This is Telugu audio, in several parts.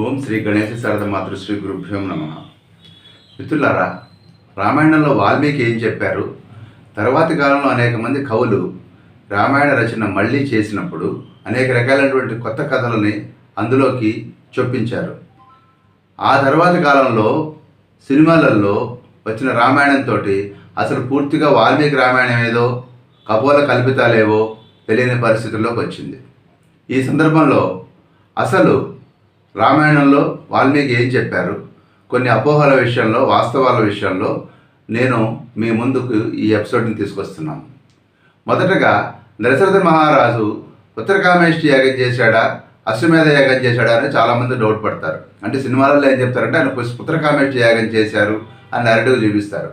ఓం శ్రీ గణేశ శారద మాతృ శ్రీ గురుభ్యోం నమ. మిత్రులారా రామాయణంలో వాల్మీకి ఏం చెప్పారు? తర్వాతి కాలంలో అనేక మంది కవులు రామాయణ రచన మళ్ళీ చేసినప్పుడు అనేక రకాలైనటువంటి కొత్త కథలని అందులోకి చొప్పించారు. ఆ తర్వాతి కాలంలో సినిమాలలో వచ్చిన రామాయణంతో అసలు పూర్తిగా వాల్మీకి రామాయణం ఏదో కపోల కల్పితాలేవో తెలియని పరిస్థితుల్లోకి వచ్చింది. ఈ సందర్భంలో అసలు రామాయణంలో వాల్మీకి ఏం చెప్పారు? కొన్ని అపోహల విషయంలో వాస్తవాల విషయంలో నేను మీ ముందుకు ఈ ఎపిసోడ్ని తీసుకొస్తున్నాను. మొదటగా దశరథ మహారాజు ఉత్తరకామేష్టి యాగం చేశాడా? అశ్వమేధ యాగం చేశాడా అని చాలామంది డౌట్ పడతారు. అంటే సినిమాలలో ఏం చెప్తారంటే ఆయన పుస్- పుత్రకామేష్టి యాగం చేశారు అని నరటివ్ చూపిస్తారు.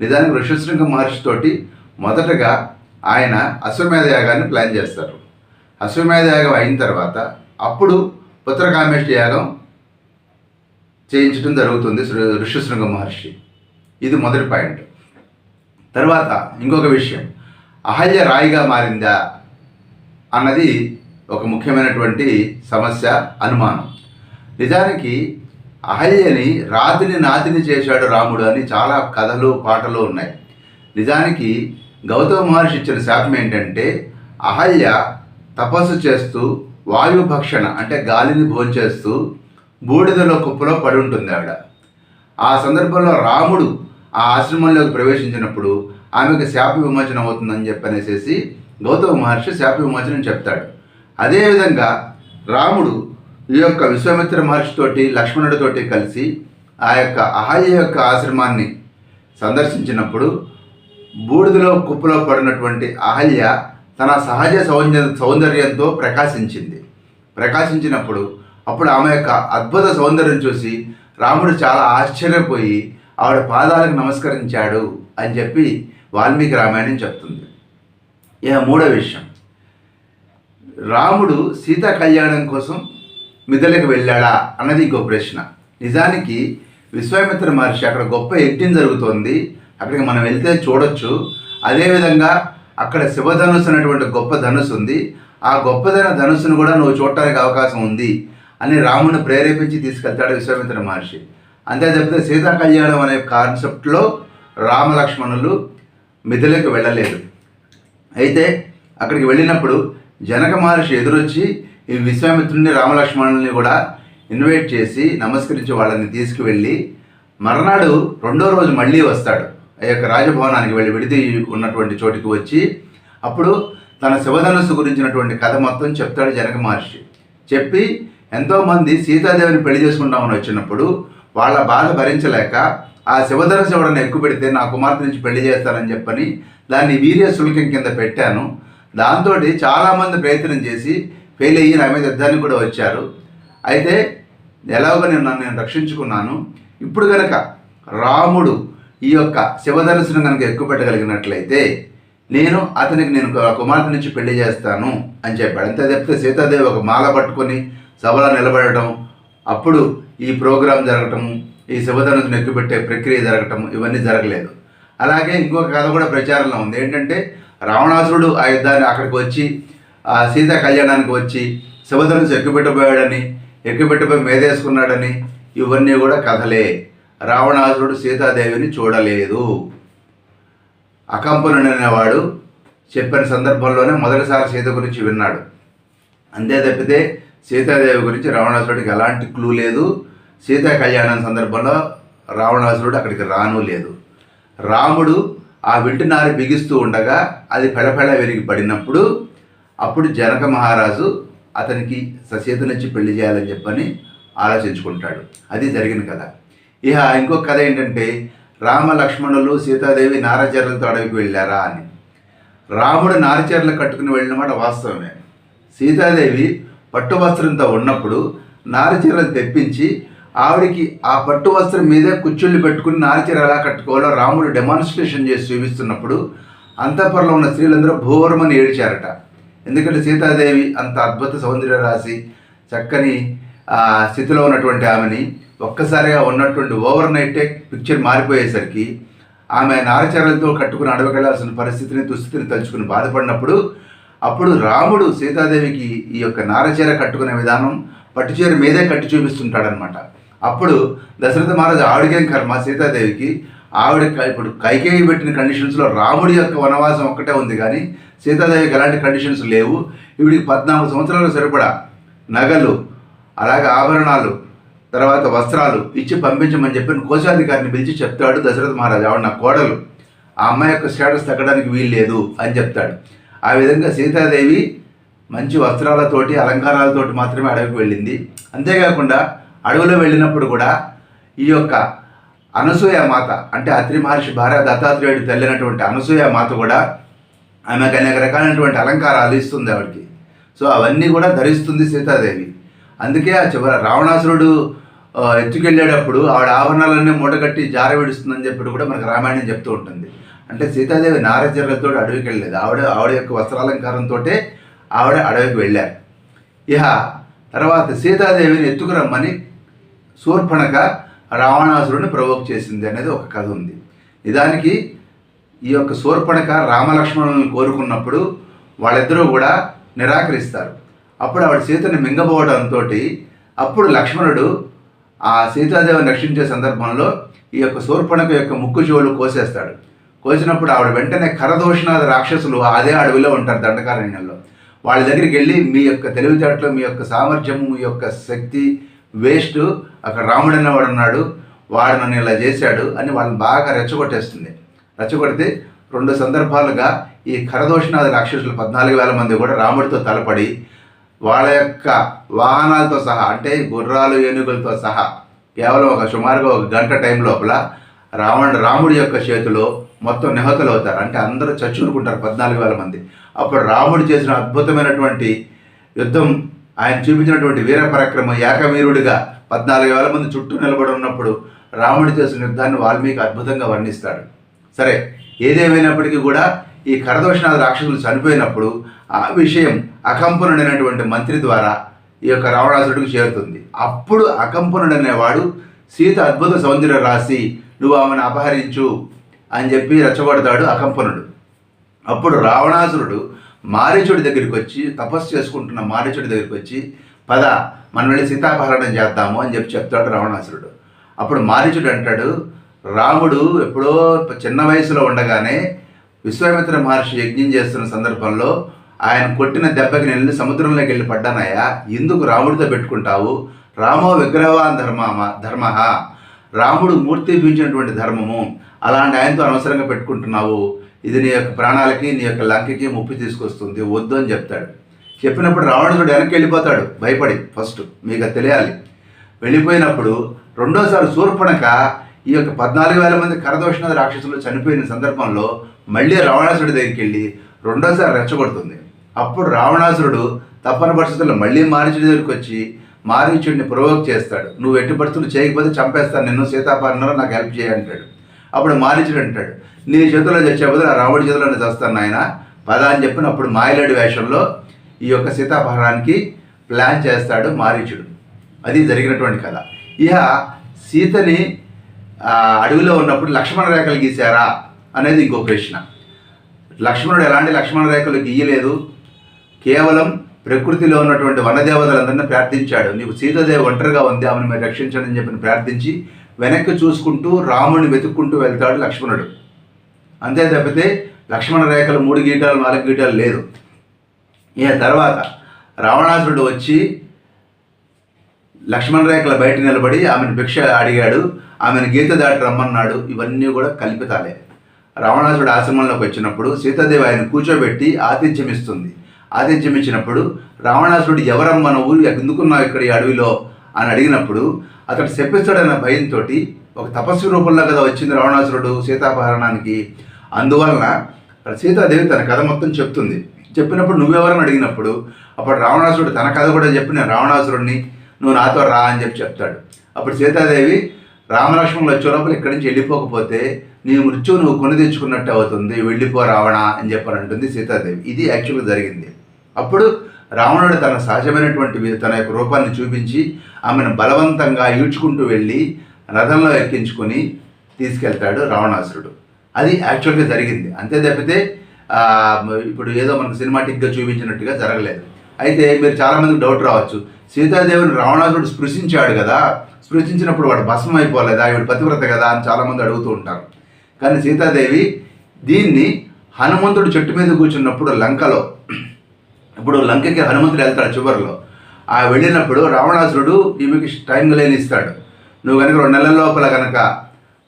నిజానికి ఋషశృంగ మహర్షితోటి మొదటగా ఆయన అశ్వమేధ యాగాన్ని ప్లాన్ చేస్తారు. అశ్వమేధ యాగం అయిన తర్వాత అప్పుడు పుత్రకామేష్టి యాగం చేయించడం జరుగుతుంది శ్రీ- ఋష్యశృంగ మహర్షి. ఇది మొదటి పాయింట్. తర్వాత ఇంకొక విషయం. అహల్య రాయిగా మారిందా అన్నది ఒక ముఖ్యమైనటువంటి సమస్య అనుమానం. నిజానికి అహల్యని రాతిని నాతిని చేశాడు రాముడు అని చాలా కథలు పాటలు ఉన్నాయి. నిజానికి గౌతమ మహర్షి ఇచ్చిన శాపం ఏంటంటే అహల్య తపస్సు చేస్తూ వాయు భక్షణ అంటే గాలిని భోంచేస్తూ బూడిదలో కుప్పలో పడి ఉంటుంది ఆవిడ. ఆ సందర్భంలో రాముడు ఆ ఆశ్రమంలోకి ప్రవేశించినప్పుడు ఆమెకు శాప విమోచనం అవుతుందని చెప్పనేసేసి గౌతమ మహర్షి శాప విమోచనం చెప్తాడు. అదేవిధంగా రాముడు ఈ యొక్క విశ్వామిత్ర మహర్షితోటి లక్ష్మణుడితోటి కలిసి ఆ యొక్క అహల్య యొక్క ఆశ్రమాన్ని సందర్శించినప్పుడు బూడిదలో కుప్పలో పడినటువంటి అహల్య తన సహజ సౌందర్య సౌందర్యంతో ప్రకాశించింది. ప్రకాశించినప్పుడు అప్పుడు ఆమె యొక్క అద్భుత సౌందర్యం చూసి రాముడు చాలా ఆశ్చర్యపోయి ఆవిడ పాదాలకు నమస్కరించాడు అని చెప్పి వాల్మీకి రామాయణం చెప్తుంది. ఇక మూడో విషయం. రాముడు సీతా కళ్యాణం కోసం మిథలకు వెళ్ళాడా అన్నది ఇంకో ప్రశ్న. నిజానికి విశ్వామిత్ర మహర్షి అక్కడ గొప్ప యజ్ఞం జరుగుతోంది. అక్కడికి మనం వెళ్తే చూడొచ్చు. అదేవిధంగా అక్కడ శివధనుసు అనేటువంటి గొప్ప ధనుసు ఉంది. ఆ ఆ గొప్పదైన ధనుసును కూడా నువ్వు చూడటానికి అవకాశం ఉంది అని రాముని ప్రేరేపించి తీసుకెళ్తాడు విశ్వామిత్ర మహర్షి. అంతే చెప్తే సీతా కళ్యాణం అనే కాన్సెప్ట్లో రామలక్ష్మణులు మిథులకు వెళ్ళలేదు. అయితే అక్కడికి వెళ్ళినప్పుడు జనక మహర్షి ఎదురొచ్చి ఈ విశ్వామిత్రుని రామలక్ష్మణుల్ని కూడా ఇన్వైట్ చేసి నమస్కరించి వాళ్ళని తీసుకువెళ్ళి మర్నాడు రెండో రోజు మళ్ళీ వస్తాడు. ఆ యొక్క రాజభవనానికి వెళ్ళి విడిది ఉన్నటువంటి చోటికి వచ్చి అప్పుడు తన శివధనుస్సు గురించినటువంటి కథ మొత్తం చెప్తాడు జనక మహర్షి. చెప్పి ఎంతోమంది సీతాదేవిని పెళ్ళి చేసుకుంటామని వచ్చినప్పుడు వాళ్ళ బాధ భరించలేక ఆ శివధనుసు ఎవడని ఎక్కువ పెడితే నా కుమార్తె నుంచి పెళ్ళి చేస్తానని చెప్పని దాన్ని వీర్య శుల్కం కింద పెట్టాను. దాంతో చాలామంది ప్రయత్నం చేసి ఫెయిల్ అయ్యి నా మీద యుద్ధానికి కూడా వచ్చారు. అయితే ఎలాగో నేను నన్ను నేను రక్షించుకున్నాను. ఇప్పుడు కనుక రాముడు ఈ యొక్క శివధనుసును కనుక ఎక్కువ పెట్టగలిగినట్లయితే నేను అతనికి నేను కుమార్తె నుంచి పెళ్ళి చేస్తాను అని చెప్పాడు. అంతే చెప్తే సీతాదేవి ఒక మాల పట్టుకొని సభలో నిలబడటం అప్పుడు ఈ ప్రోగ్రాం జరగటం ఈ శివధనుసును నెక్కుపెట్టే ప్రక్రియ జరగటం ఇవన్నీ జరగలేదు. అలాగే ఇంకొక కథ కూడా ప్రచారంలో ఉంది. ఏంటంటే రావణాసురుడు ఆ యుద్ధాన్ని అక్కడికి వచ్చి ఆ సీత కళ్యాణానికి వచ్చి శుభధనుసు ఎక్కుపెట్టబోయాడని ఎక్కుపెట్టిపోయి మేదేసుకున్నాడని ఇవన్నీ కూడా కథలే. రావణాసురుడు సీతాదేవిని చూడలేదు. అకంపనుడు అనేవాడు చెప్పిన సందర్భంలోనే మొదటిసారి సీత గురించి విన్నాడు. అంతే తప్పితే సీతాదేవి గురించి రావణాసురుడికి ఎలాంటి క్లూ లేదు. సీతా కళ్యాణం సందర్భంలో రావణాసురుడు అక్కడికి రాను లేదు. రాముడు ఆ వింటినారి బిగిస్తూ ఉండగా అది పెడపెడ వెలిగి పడినప్పుడు అప్పుడు జనక మహారాజు అతనికి సీత పెళ్ళి చేయాలని చెప్పని ఆలోచించుకుంటాడు. అది జరిగిన కథ. ఇక ఇంకొక కథ ఏంటంటే రామ లక్ష్మణులు సీతాదేవి నారచర్లతో అడవికి వెళ్ళారా అని. రాముడు నారచర్లు కట్టుకుని వెళ్ళిన మాట వాస్తవమే. సీతాదేవి పట్టు వస్త్రంతో ఉన్నప్పుడు నారచీరలు తెప్పించి ఆవిడికి ఆ పట్టు వస్త్రం మీదే కుచ్చుళ్ళు పెట్టుకుని నారచీర ఎలా కట్టుకోవాలో రాముడు డెమాన్స్ట్రేషన్ చేసి చూపిస్తున్నప్పుడు అంతఃపురంలో ఉన్న స్త్రీలందరూ భూవరమని ఏడిచారట. ఎందుకంటే సీతాదేవి అంత అద్భుత సౌందర్య రాశి చక్కని స్థితిలో ఉన్నటువంటి ఆమెని ఒక్కసారిగా ఉన్నటువంటి ఓవర్ నైటే పిక్చర్ మారిపోయేసరికి ఆమె నారచరలతో కట్టుకుని అడవికెళ్ళాల్సిన పరిస్థితిని దుస్థితిని తలుచుకుని బాధపడినప్పుడు అప్పుడు రాముడు సీతాదేవికి ఈ యొక్క నారచీర కట్టుకునే విధానం పట్టుచీర మీదే కట్టి చూపిస్తుంటాడనమాట అప్పుడు దశరథ మహారాజు ఆవిడకేం కర్మ? సీతాదేవికి ఆవిడ ఇప్పుడు కైకేయి పెట్టిన కండిషన్స్లో రాముడి యొక్క వనవాసం ఒక్కటే ఉంది కానీ సీతాదేవికి ఎలాంటి కండిషన్స్ లేవు. ఈవిడికి పద్నాలుగు సంవత్సరాలు సరిపడా నగలు అలాగే ఆభరణాలు తర్వాత వస్త్రాలు ఇచ్చి పంపించమని చెప్పి కోశాధికారిని పిలిచి చెప్తాడు దశరథ మహారాజు. ఆవిడ నా కోడలు. ఆ అమ్మాయి యొక్క స్టేటస్ తగ్గడానికి వీలు లేదు అని చెప్తాడు. ఆ విధంగా సీతాదేవి మంచి వస్త్రాలతోటి అలంకారాలతోటి మాత్రమే అడవికి వెళ్ళింది. అంతేకాకుండా అడవిలో వెళ్ళినప్పుడు కూడా ఈ యొక్క అనసూయ మాత అంటే అత్రి మహర్షి భార్య దత్తాత్రేయుడు తెల్లినటువంటి అనసూయ మాత కూడా ఆమెకు అనేక రకాలైనటువంటి అలంకారాలు ఇస్తుంది ఆవిడకి. సో అవన్నీ కూడా ధరిస్తుంది సీతాదేవి. అందుకే ఆ చివర రావణాసురుడు ఎత్తుకెళ్ళేటప్పుడు ఆవిడ ఆభరణాలన్నీ మూటగట్టి జార విడుస్తుందని చెప్పి కూడా మనకు రామాయణం చెప్తూ ఉంటుంది. అంటే సీతాదేవి నారచర్యలతో అడవికి వెళ్ళలేదు ఆవిడ ఆవిడ యొక్క వస్త్రాలంకారంతో ఆవిడ అడవికి వెళ్ళారు. ఇహ తర్వాత సీతాదేవిని ఎత్తుకురమ్మని శూర్పణక రావణాసురుడిని ప్రవోక్ చేసింది అనేది ఒక కథ ఉంది. నిజానికి ఈ యొక్క శూర్పణక రామలక్ష్మణులను కోరుకున్నప్పుడు వాళ్ళిద్దరూ కూడా నిరాకరిస్తారు. అప్పుడు ఆవిడ సీతని మింగబోవడంతో అప్పుడు లక్ష్మణుడు ఆ సీతాదేవిని రక్షించే సందర్భంలో ఈ యొక్క శూర్పణకు యొక్క ముక్కు చెవులు కోసేస్తాడు. కోసినప్పుడు ఆవిడ వెంటనే కరదోషణాది రాక్షసులు అదే అడవిలో ఉంటారు దండకారణ్యంలో. వాళ్ళ దగ్గరికి వెళ్ళి మీ యొక్క తెలివితేటలు మీ యొక్క సామర్థ్యము మీ యొక్క శక్తి వేస్ట్ అక్కడ రాముడు అనేవాడు ఉన్నాడు వాడు నన్ను ఇలా చేశాడు అని వాళ్ళని బాగా రెచ్చగొట్టేస్తుంది. రెచ్చగొడితే రెండు సందర్భాలుగా ఈ కరదోషణాది రాక్షసులు పద్నాలుగు వేల మంది కూడా రాముడితో తలపడి వాళ్ళ యొక్క వాహనాలతో సహా అంటే గుర్రాలు ఏనుగులతో సహా కేవలం ఒక సుమారుగా ఒక గంట టైం లోపల రావణ రాముడి యొక్క చేతిలో మొత్తం నిహతులు అవుతారు. అంటే అందరూ చచ్చుకుంటారు పద్నాలుగు వేల మంది. అప్పుడు రాముడు చేసిన అద్భుతమైనటువంటి యుద్ధం ఆయన చూపించినటువంటి వీర పరాక్రమం ఏకవీరుడిగా పద్నాలుగు వేల మంది చుట్టూ నిలబడి ఉన్నప్పుడు రాముడు చేసిన యుద్ధాన్ని వాల్మీకి అద్భుతంగా వర్ణిస్తాడు. సరే ఏదేమైనప్పటికీ కూడా ఈ కరదోషణాది రాక్షసులు చనిపోయినప్పుడు ఆ విషయం అకంపనుడైనటువంటి మంత్రి ద్వారా ఈ యొక్క రావణాసుడికి చేరుతుంది. అప్పుడు అకంపనుడు అనేవాడు సీత అద్భుత సౌందర్యం రాసి నువ్వు ఆమెను అపహరించు అని చెప్పి రెచ్చగొడతాడు అకంపనుడు. అప్పుడు రావణాసురుడు మారీచుడి దగ్గరికి వచ్చి తపస్సు చేసుకుంటున్న మారీచుడి దగ్గరికి వచ్చి పద మనం వెళ్ళి సీతాపహరణం చేద్దాము అని చెప్పి చెప్తాడు రావణాసురుడు. అప్పుడు మారీచుడు అంటాడు రాముడు ఎప్పుడో చిన్న వయసులో ఉండగానే విశ్వామిత్ర మహర్షి యజ్ఞం చేస్తున్న సందర్భంలో ఆయన కొట్టిన దెబ్బకి నేను సముద్రంలోకి వెళ్ళి పడ్డానయ్యా? ఎందుకు రాముడితో పెట్టుకుంటావు? రామో విగ్రహవాన్ ధర్మ ధర్మ రాముడు మూర్తి భీంచినటువంటి ధర్మము. అలాంటి ఆయనతో అనవసరంగా పెట్టుకుంటున్నావు. ఇది నీ యొక్క ప్రాణాలకి నీ యొక్క లంకకి ముప్పు తీసుకొస్తుంది. వద్దు అని చెప్తాడు. చెప్పినప్పుడు రావణుడు వెనక్కి వెళ్ళిపోతాడు. భయపడి ఫస్ట్ మీకు తెలియాలి. వెళ్ళిపోయినప్పుడు రెండోసారి శూర్పణక ఈ యొక్క పద్నాలుగు వేల మంది కరదోషణ రాక్షసులు చనిపోయిన సందర్భంలో మళ్ళీ రావణాసుడి దగ్గరికి వెళ్ళి రెండోసారి రెచ్చగొడుతుంది. అప్పుడు రావణాసురుడు తప్పని పరిస్థితుల్లో మళ్ళీ మారీచుడి దగ్గరికి వచ్చి మారీచుడిని ప్రవోక్ చేస్తాడు. నువ్వు ఎట్టి పరిస్థితులు చేయకపోతే చంపేస్తాను. నిన్ను సీతాపారణలో నాకు హెల్ప్ చేయి అంటాడు. అప్పుడు మారీచుడు అంటాడు. నీ చేతిలో చచ్చే బదులు ఆ రాముడి చేస్తాను నాయన. పదా అని చెప్పిన అప్పుడు మాయలేడు వేషంలో ఈ యొక్క సీతాపహరానికి ప్లాన్ చేస్తాడు మారీచుడు. అది జరిగినటువంటి కథ. ఇహ సీతని అడవిలో ఉన్నప్పుడు లక్ష్మణ రేఖలు గీశారా అనేది ఇంకో ప్రశ్న. లక్ష్మణుడు ఎలాంటి లక్ష్మణ రేఖలు గీయలేదు. కేవలం ప్రకృతిలో ఉన్నటువంటి వనదేవతలందరినీ ప్రార్థించాడు. నీకు సీతాదేవి ఒంటరిగా ఉంది ఆమెను మీరు రక్షించండి అని చెప్పి ప్రార్థించి వెనక్కి చూసుకుంటూ రాముడిని వెతుక్కుంటూ వెళ్తాడు లక్ష్మణుడు. అంతే తప్పితే లక్ష్మణ రేఖలు మూడు గీటాలు నాలుగు గీటాలు లేదు. ఇక తర్వాత రావణాసురుడు వచ్చి లక్ష్మణ రేఖల బయట నిలబడి ఆమెను భిక్ష అడిగాడు. ఆమెను గీత దాటి రమ్మన్నాడు. ఇవన్నీ కూడా కల్పితాలే. రావణాసురుడు ఆశ్రమంలోకి వచ్చినప్పుడు సీతాదేవి ఆయన కూర్చోబెట్టి ఆతిథ్యం ఇస్తుంది. ఆతిథ్యం ఇచ్చినప్పుడు రావణాసురుడు ఎవరమ్మ నువ్వు? ఎందుకున్నావు ఇక్కడ ఈ అడవిలో? అని అడిగినప్పుడు అతడు శపిస్తాడన్న భయంతో ఒక తపస్వి రూపంలో కదా వచ్చింది రావణాసురుడు సీతాపహరణానికి. అందువలన సీతాదేవి తన కథ మొత్తం చెప్తుంది. చెప్పినప్పుడు నువ్వెవరని అడిగినప్పుడు అప్పుడు రావణాసురుడు తన కథ కూడా చెప్పి నేను రావణాసురుడిని నువ్వు నాతో రా అని చెప్పి చెప్తాడు. అప్పుడు సీతాదేవి రామలక్ష్మణులు వచ్చే లోపల ఇక్కడి నుంచి వెళ్ళిపోకపోతే నీ మృత్యువు నువ్వు కొని తెచ్చుకున్నట్టు అవుతుంది వెళ్ళిపో రావణ అని చెప్పని అంటుంది సీతాదేవి. ఇది యాక్చువల్గా జరిగింది. అప్పుడు రావణుడు తన సహజమైనటువంటి తన యొక్క రూపాన్ని చూపించి ఆమెను బలవంతంగా ఈడ్చుకుంటూ వెళ్ళి రథంలో ఎక్కించుకొని తీసుకెళ్తాడు రావణాసురుడు. అది యాక్చువల్గా జరిగింది. అంతే తప్పితే ఇప్పుడు ఏదో మనకు సినిమాటిక్గా చూపించినట్టుగా జరగలేదు. అయితే మీరు చాలామందికి డౌట్ రావచ్చు. సీతాదేవిని రావణాసుడు స్పృశించాడు కదా స్పృశించినప్పుడు వాడు భస్మం అయిపోలేదా? ఈవిడ పతివ్రత కదా అని చాలామంది అడుగుతూ ఉంటారు. కానీ సీతాదేవి దీన్ని హనుమంతుడు చెట్టు మీద కూర్చున్నప్పుడు లంకలో ఇప్పుడు లంకకి హనుమంతుడు వెళ్తాడు చివరిలో. ఆ వెళ్ళినప్పుడు రావణాసురుడు ఈమెకి టైం లేని ఇస్తాడు. నువ్వు కనుక రెండు నెలల లోపల కనుక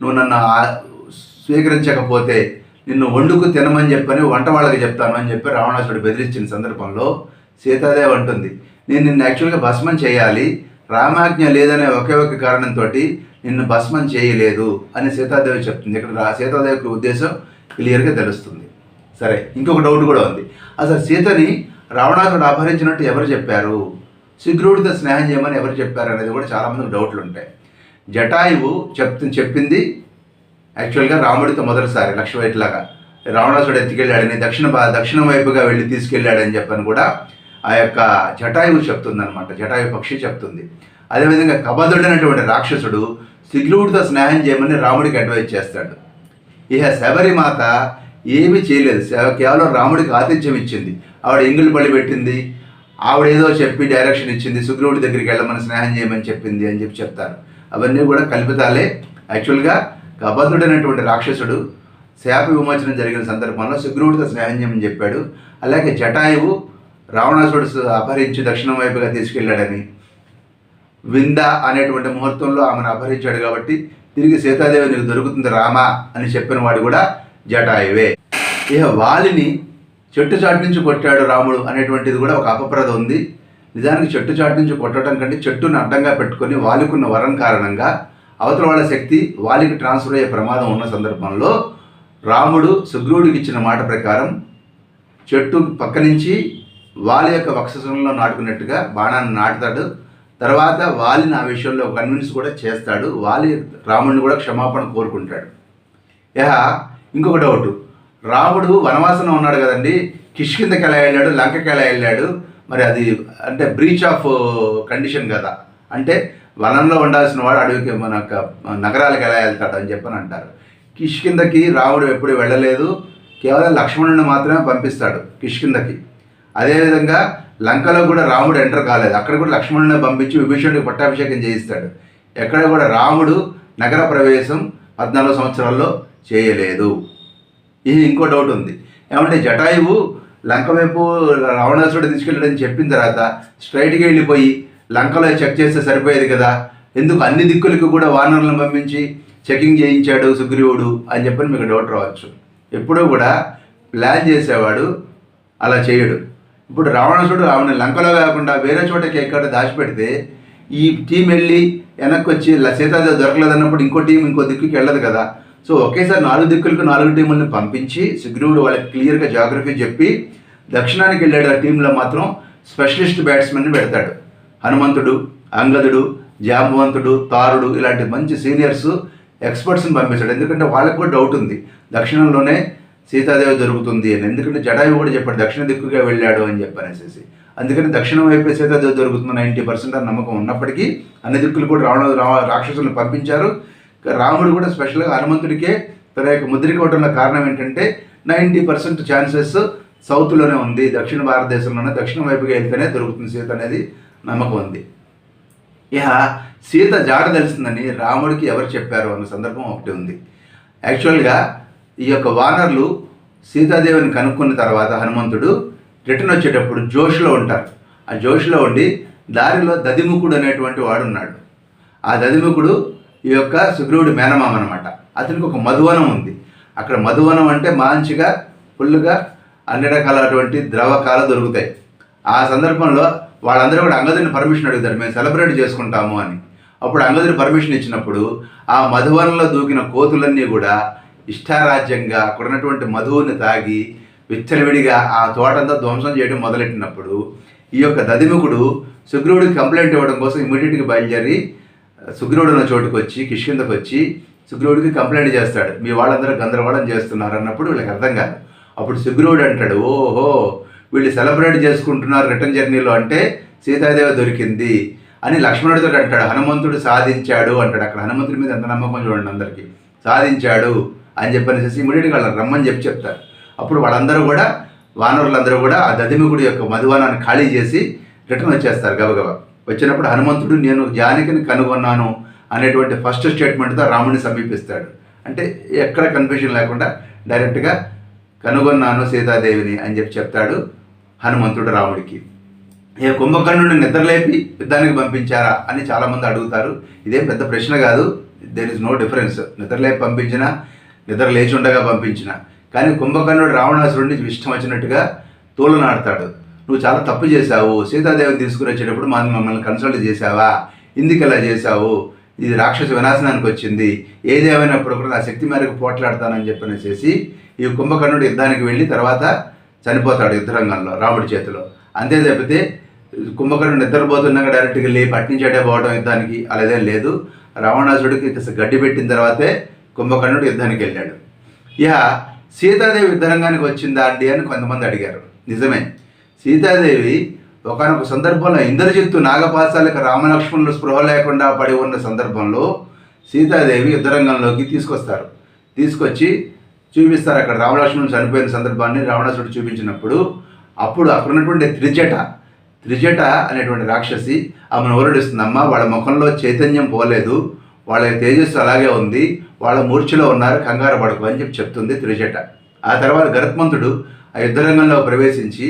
నువ్వు నన్ను స్వీకరించకపోతే నిన్ను వండుకు తినమని చెప్పని వంట వాళ్ళకి చెప్తాను అని చెప్పి రావణాసురుడు బెదిరించిన సందర్భంలో సీతాదేవి అంటుంది. నేను నిన్ను యాక్చువల్గా భస్మం చేయాలి. రామాజ్ఞ లేదనే ఒకే ఒక కారణంతో నిన్ను భస్మం చేయలేదు అని సీతాదేవి చెప్తుంది. ఇక్కడ సీతాదేవికి ఉద్దేశం క్లియర్గా తెలుస్తుంది. సరే ఇంకొక డౌట్ కూడా ఉంది. అసలు సీతని రావణాసుడు అపహరించినట్టు ఎవరు చెప్పారు? శుగ్రుడితో స్నేహం చేయమని ఎవరు చెప్పారు అనేది కూడా చాలామందికి డౌట్లు ఉంటాయి. జటాయువు చెప్తు చెప్పింది యాక్చువల్గా రాముడితో మొదటిసారి లక్ష్మీలాగా రావణాసుడు ఎత్తుకెళ్ళాడని దక్షిణ దక్షిణ దక్షిణం వైపుగా వెళ్ళి తీసుకెళ్ళాడని చెప్పని కూడా ఆ యొక్క జటాయువు చెప్తుందనమాట జటాయు పక్షి చెప్తుంది. అదేవిధంగా కబదుడైనటువంటి రాక్షసుడు సిగ్లుడితో స్నేహం చేయమని రాముడికి అడ్వైజ్ చేస్తాడు. ఇక శబరిమాత ఏమీ చేయలేదు కేవలం రాముడికి ఆతిథ్యం ఇచ్చింది. ఆవిడ ఎంగిలి బలి పెట్టింది ఆవిడ ఏదో చెప్పి డైరెక్షన్ ఇచ్చింది సుగ్రీవుడి దగ్గరికి వెళ్ళమని స్నేహం చేయమని చెప్పింది అని చెప్పి చెప్తారు. అవన్నీ కూడా కల్పితాలే. యాక్చువల్గా కబద్ధుడైనటువంటి రాక్షసుడు శాప విమోచనం జరిగిన సందర్భంలో సుగ్రీవుడితో స్నేహం చేయమని చెప్పాడు. అలాగే జటాయువు రావణాసుడు అపహరించి దక్షిణం వైపుగా తీసుకెళ్ళాడని. వింద అనేటువంటి ముహూర్తంలో ఆమెను అపహరించాడు కాబట్టి తిరిగి సీతాదేవి నీకు దొరుకుతుంది రామా అని చెప్పిన వాడు కూడా జటాయువే. ఇక వాలిని చెట్టు చాటు నుంచి కొట్టాడు రాముడు అనేటువంటిది కూడా ఒక అపప్రద ఉంది. నిజానికి చెట్టు చాటు నుంచి కొట్టడం కంటే చెట్టును అడ్డంగా పెట్టుకొని వాలికున్న వరం కారణంగా అవతల వాళ్ళ శక్తి వాలికి ట్రాన్స్ఫర్ అయ్యే ప్రమాదం ఉన్న సందర్భంలో రాముడు సుగ్రీవుడికి ఇచ్చిన మాట ప్రకారం చెట్టు పక్క నుంచి వాలి యొక్క వక్షసంలో నాటుకున్నట్టుగా బాణాన్ని నాటుతాడు. తర్వాత వాలిని ఆ విషయంలో కన్విన్స్ కూడా చేస్తాడు. వాలి రాముడిని కూడా క్షమాపణ కోరుకుంటాడు. యహ ఇంకొక డౌట్ రాముడు వనవాసంలో ఉన్నాడు కదండి. కిష్కిందకి ఎలా వెళ్ళాడు? లంకకి ఎలా వెళ్ళాడు? మరి అది అంటే బ్రీచ్ ఆఫ్ కండిషన్ కదా. అంటే వనంలో ఉండాల్సిన వాడు అడవికి మన నగరాలకు ఎలా వెళ్తాడు అని చెప్పని అంటారు. కిష్కిందకి రాముడు ఎప్పుడు వెళ్ళలేదు. కేవలం లక్ష్మణుని మాత్రమే పంపిస్తాడు కిష్కిందకి అదేవిధంగా లంకలో కూడా రాముడు ఎంటర్ కాలేదు. అక్కడ కూడా లక్ష్మణుని పంపించి విభీషణుడికి పట్టాభిషేకం చేయిస్తాడు. ఎక్కడ కూడా రాముడు నగర ప్రవేశం పద్నాలుగు సంవత్సరాల్లో చేయలేదు. ఇది ఇంకో డౌట్ ఉంది. ఏమంటే జటాయువు లంక వైపు రావణాసుడు తీసుకెళ్ళాడని చెప్పిన తర్వాత స్ట్రైట్గా వెళ్ళిపోయి లంకలో చెక్ చేస్తే సరిపోయేది కదా. ఎందుకు అన్ని దిక్కులకు కూడా వానరులను పంపించి చెకింగ్ చేయించాడు సుగ్రీవుడు అని చెప్పని మీకు డౌట్ రావచ్చు. ఎప్పుడూ కూడా ప్లాన్ చేసేవాడు అలా చేయడు. ఇప్పుడు రావణసుడు ఆవిడ లంకలో కాకుండా వేరే చోటకి ఎక్కడ దాచిపెడితే ఈ టీం వెళ్ళి వెనక్కి వచ్చి సీతాదేవి దొరకలేదన్నప్పుడు ఇంకో టీం ఇంకో దిక్కుకి వెళ్ళదు కదా. సో ఒకేసారి నాలుగు దిక్కులకు నాలుగు టీములను పంపించి సుగ్రీవుడు వాళ్ళకి క్లియర్గా జాగ్రఫీ చెప్పి దక్షిణానికి వెళ్ళాడు ఆ టీంలో మాత్రం స్పెషలిస్ట్ బ్యాట్స్మెన్ని పెడతాడు. హనుమంతుడు అంగదుడు జాంబవంతుడు తారుడు ఇలాంటి మంచి సీనియర్స్ ఎక్స్పర్ట్స్ని పంపించాడు ఎందుకంటే వాళ్ళకి కూడా డౌట్ ఉంది. దక్షిణంలోనే సీతాదేవి దొరుకుతుంది అని. ఎందుకంటే జడాయు కూడా చెప్పాడు దక్షిణ దిక్కుగా వెళ్ళాడు అని చెప్పనేసి అందుకని దక్షిణం వైపే సీతాదేవి దొరుకుతుంది నైంటీ పర్సెంట్ అని నమ్మకం ఉన్నప్పటికీ అన్ని దిక్కులు కూడా రావణ రాక్షసులను పంపించారు. రాముడు కూడా స్పెషల్గా హనుమంతుడికే తన యొక్క ముద్రిక కారణం ఏంటంటే నైంటీ పర్సెంట్ ఛాన్సెస్ సౌత్లోనే ఉంది దక్షిణ భారతదేశంలోనే దక్షిణ వైపుగా వెళ్తేనే దొరుకుతుంది సీత అనేది నమ్మకం ఉంది. ఇక సీత జాడ తెలిసిందని రాముడికి ఎవరు చెప్పారు అన్న సందర్భం ఒకటి ఉంది. యాక్చువల్గా ఈ యొక్క వానర్లు సీతాదేవిని కనుక్కున్న తర్వాత హనుమంతుడు రిటర్న్ వచ్చేటప్పుడు జోష్లో ఉంటారు. ఆ జోష్లో ఉండి దారిలో దదిముఖుడు అనేటువంటి వాడు ఉన్నాడు ఆ దదిముఖుడు ఈ యొక్క సుగ్రీవుడి మేనమామ అనమాట అతనికి ఒక మధువనం ఉంది. అక్కడ మధువనం అంటే మంచిగా ఫుల్గా అన్ని రకాలటువంటి ద్రవకాలు దొరుకుతాయి. ఆ సందర్భంలో వాళ్ళందరూ కూడా అంగదుని పర్మిషన్ అడుగుతారు. మేము సెలబ్రేట్ చేసుకుంటాము అని. అప్పుడు అంగదుని పర్మిషన్ ఇచ్చినప్పుడు ఆ మధువనంలో దూకిన కోతులన్నీ కూడా ఇష్టారాజ్యంగా అక్కడ ఉన్నటువంటి మధువుని తాగి విచ్చలవిడిగా ఆ తోటంతా ధ్వంసం చేయడం మొదలెట్టినప్పుడు ఈ యొక్క దదిముఖుడు సుగ్రీవుడికి కంప్లైంట్ ఇవ్వడం కోసం ఇమీడియట్గా బయలుదేరి సుగ్రీవుడు ఉన్న చోటుకు వచ్చి కిష్కిందకు వచ్చి సుగ్రీవుడికి కంప్లైంట్ చేస్తాడు. మీ వాళ్ళందరూ గందరగోళం చేస్తున్నారు అన్నప్పుడు వీళ్ళకి అర్థం కాదు. అప్పుడు సుగ్రీవుడు అంటాడు ఓహో వీళ్ళు సెలబ్రేట్ చేసుకుంటున్నారు రిటర్న్ జర్నీలో అంటే సీతాదేవి దొరికింది అని లక్ష్మణుడితో అంటాడు. హనుమంతుడు సాధించాడు అంటాడు. అక్కడ హనుమంతుడి మీద ఎంత నమ్మకం చూడండి అందరికీ. సాధించాడు అని చెప్పనేసి ఇమీడియట్గా వాళ్ళు రమ్మని చెప్పి చెప్తారు. అప్పుడు వాళ్ళందరూ కూడా వానరులందరూ కూడా ఆ దదిమిగుడి యొక్క మధువనాన్ని ఖాళీ చేసి రిటర్న్ వచ్చేస్తారు గబగబా. వచ్చినప్పుడు హనుమంతుడు నేను జానకిని కనుగొన్నాను అనేటువంటి ఫస్ట్ స్టేట్మెంట్తో రాముడిని సమీపిస్తాడు. అంటే ఎక్కడ కన్ఫ్యూజన్ లేకుండా డైరెక్ట్గా కనుగొన్నాను సీతాదేవిని అని చెప్పి చెప్తాడు హనుమంతుడు రాముడికి. ఏ కుంభకర్ణుడిని నిద్రలేపి యుద్ధానికి పంపించారా అని చాలామంది అడుగుతారు. ఇదేం పెద్ద ప్రశ్న కాదు. దేర్ ఇస్ నో డిఫరెన్స్ నిద్రలేపి పంపించిన నిద్ర లేచి ఉండగా పంపించిన. కానీ కుంభకర్ణుడు రావణాసురుడిని ఇష్టం వచ్చినట్టుగా తోలనాడతాడు నువ్వు చాలా తప్పు చేశావు. సీతాదేవిని తీసుకుని వచ్చేటప్పుడు మనం మమ్మల్ని కన్సల్ట్ చేశావా? ఎందుకు ఇలా చేశావు? ఇది రాక్షస వినాశనానికి వచ్చింది. ఏదేమైనప్పుడు కూడా నా శక్తి మేరకు పోట్లాడతానని చెప్పనేసేసి ఈ కుంభకర్ణుడు యుద్ధానికి వెళ్ళి తర్వాత చనిపోతాడు యుద్ధరంగంలో రాముడి చేతిలో. అంతే తప్పితే కుంభకర్ణుడు నిద్రపోతున్నాక డైరెక్ట్గా లేపి అట్నుంచేటే పోవడం యుద్ధానికి అలాదేం లేదు. రావణాసుడికి గడ్డి పెట్టిన తర్వాతే కుంభకర్ణుడు యుద్ధానికి వెళ్ళాడు. ఇక సీతాదేవి యుద్ధరంగానికి వచ్చిందా అండి అని కొంతమంది అడిగారు. నిజమే. సీతాదేవి ఒకనొక సందర్భంలో ఇంద్రజిత్తు నాగపాశాలకు రామలక్ష్మణులు స్పృహ లేకుండా పడి ఉన్న సందర్భంలో సీతాదేవి యుద్ధరంగంలోకి తీసుకొస్తారు. తీసుకొచ్చి చూపిస్తారు అక్కడ రామలక్ష్మణులు చనిపోయిన సందర్భాన్ని రావణాసుడు చూపించినప్పుడు. అప్పుడు అక్కడ ఉన్నటువంటి త్రిజట త్రిజట అనేటువంటి రాక్షసి ఆమెను ఊరడిస్తుందమ్మా వాళ్ళ ముఖంలో చైతన్యం పోలేదు వాళ్ళ తేజస్సు అలాగే ఉంది వాళ్ళ మూర్ఛలో ఉన్నారు కంగారు పడకు అని చెప్పి చెప్తుంది త్రిజట. ఆ తర్వాత గరుత్మంతుడు ఆ యుద్ధరంగంలో ప్రవేశించి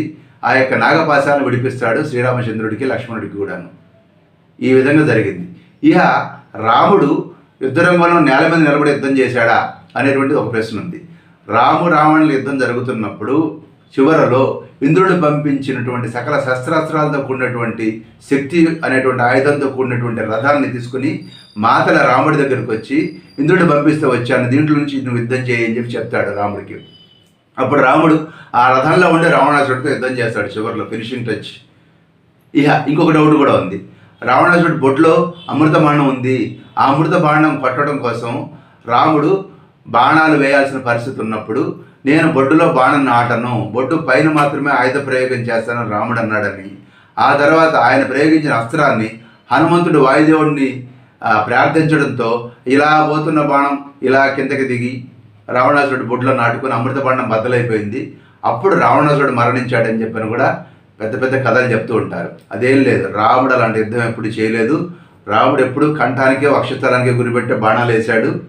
ఆ యొక్క నాగపాశాలను విడిపిస్తాడు శ్రీరామచంద్రుడికి లక్ష్మణుడికి కూడాను. ఈ విధంగా జరిగింది. ఇక రాముడు యుద్ధరంగంలో నేల మీద నిలబడి యుద్ధం చేశాడా అనేటువంటిది ఒక ప్రశ్న ఉంది. రాము రావణుల యుద్ధం జరుగుతున్నప్పుడు చివరలో ఇంద్రుడు పంపించినటువంటి సకల శస్త్రాస్త్రాలతో కూడినటువంటి శక్తి అనేటువంటి ఆయుధంతో కూడినటువంటి రథాన్ని తీసుకుని మాతల రాముడి దగ్గరికి వచ్చి ఇంద్రుడు పంపిస్తే వచ్చాను దీంట్లో నుంచి నువ్వు యుద్ధం చేయని చెప్పి చెప్తాడు రాముడికి. అప్పుడు రాముడు ఆ రథంలో ఉండే రావణాసుడితో యుద్ధం చేస్తాడు చివరిలో ఫినిషింగ్ టచ్ ఇక ఇంకొక డౌట్ కూడా ఉంది. రావణాసుడి బొట్లో అమృత బాణం ఉంది. ఆ అమృత బాణం కొట్టడం కోసం రాముడు బాణాలు వేయాల్సిన పరిస్థితి ఉన్నప్పుడు నేను బొడ్డులో బాణం నాటను బొడ్డు పైన మాత్రమే ఆయుధ ప్రయోగం చేస్తానని రాముడు అన్నాడని. ఆ తర్వాత ఆయన ప్రయోగించిన అస్త్రాన్ని హనుమంతుడు వాయుదేవుడిని ప్రార్థించడంతో ఇలా పోతున్న బాణం ఇలా కిందకి దిగి రావణాసుడు బొడ్లో నాటుకుని అమృత బాణం బద్దలైపోయింది. అప్పుడు రావణాసుడు మరణించాడని చెప్పని కూడా పెద్ద పెద్ద కథలు చెప్తూ ఉంటారు. అదేం లేదు. రాముడు అలాంటి యుద్ధం ఎప్పుడు చేయలేదు. రాముడు ఎప్పుడు కంఠానికి వక్షస్థలానికే గురిపెట్టే బాణాలు వేశాడు.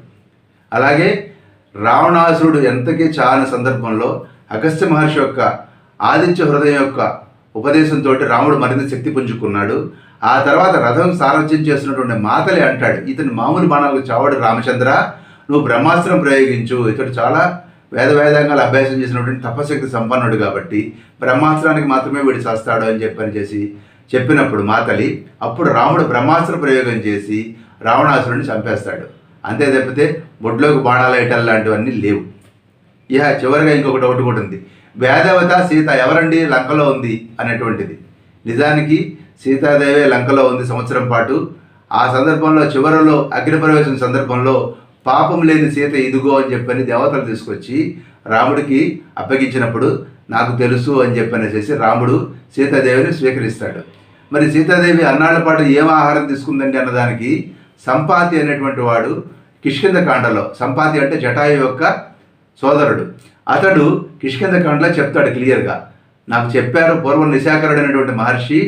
అలాగే రావణాసురుడు ఎంతకీ చాలని సందర్భంలో అగస్త్య మహర్షి యొక్క ఆదిత్య హృదయం యొక్క ఉపదేశంతో రాముడు మరింత శక్తి పుంజుకున్నాడు. ఆ తర్వాత రథం సారథ్యం చేస్తున్నటువంటి మాతలి అంటాడు. ఇతని మామూలు బాణాలకు చావాడు రామచంద్ర. నువ్వు బ్రహ్మాస్త్రం ప్రయోగించు. ఇతడు చాలా వేద వేదాంగాలు అభ్యాసం చేసినటువంటి తపశక్తి సంపన్నుడు కాబట్టి బ్రహ్మాస్త్రానికి మాత్రమే వీడు చేస్తాడు అని చెప్పని చేసి చెప్పినప్పుడు మాతలి అప్పుడు రాముడు బ్రహ్మాస్త్ర ప్రయోగం చేసి రావణాసురుడిని చంపేస్తాడు. అంతే తప్పితే బొడ్లోకి బాణాలు వేయటం లాంటివన్నీ లేవు. ఇహ చివరిగా ఇంకొక డౌట్ కూడా ఉంది. వేదవత సీత ఎవరండి? లంకలో ఉంది అనేటువంటిది. నిజానికి సీతాదేవి లంకలో ఉంది సంవత్సరం పాటు. ఆ సందర్భంలో చివరలో అగ్నిప్రవేశం సందర్భంలో పాపం లేని సీత ఇదిగో అని చెప్పని దేవతలు తీసుకొచ్చి రాముడికి అప్పగించినప్పుడు నాకు తెలుసు అని చెప్పనేసేసి రాముడు సీతాదేవిని స్వీకరిస్తాడు. మరి సీతాదేవి అన్నాళ్ళ పాటు ఏం ఆహారం తీసుకుందండి అన్నదానికి సంపాతి అనేటువంటి వాడు కిష్కింద కాండలో సంపాతి అంటే జటాయు యొక్క సోదరుడు. అతడు కిష్కింద కాండలో చెప్తాడు క్లియర్గా. నాకు చెప్పారు పూర్వం నిశాకరుడు అనేటువంటి మహర్షి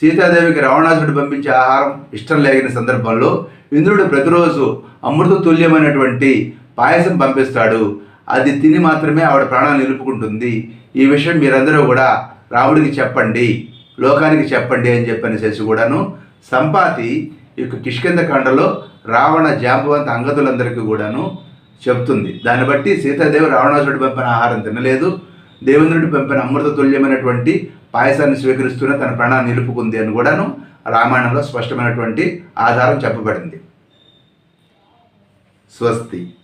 సీతాదేవికి రావణాసుడు పంపించే ఆహారం ఇష్టం లేని సందర్భంలో ఇంద్రుడు ప్రతిరోజు అమృత తుల్యమైనటువంటి పాయసం పంపిస్తాడు. అది తిని మాత్రమే ఆవిడ ప్రాణాలు నిలుపుకుంటుంది. ఈ విషయం మీరందరూ కూడా రాముడికి చెప్పండి లోకానికి చెప్పండి అని చెప్పని చేసి కూడాను సంపాతి యొక్క కిష్కింద కాండలో రావణ జాంబవంత అంగతులందరికీ కూడాను చెప్తుంది దాన్ని బట్టి సీతాదేవి రావణాసుడు పంపిన ఆహారం తినలేదు. దేవేంద్రుడు పంపిన అమృత తుల్యమైనటువంటి పాయసాన్ని స్వీకరిస్తూనే తన ప్రాణాన్ని నిలుపుకుంది అని కూడాను రామాయణంలో స్పష్టమైనటువంటి ఆధారం చెప్పబడింది. స్వస్తి.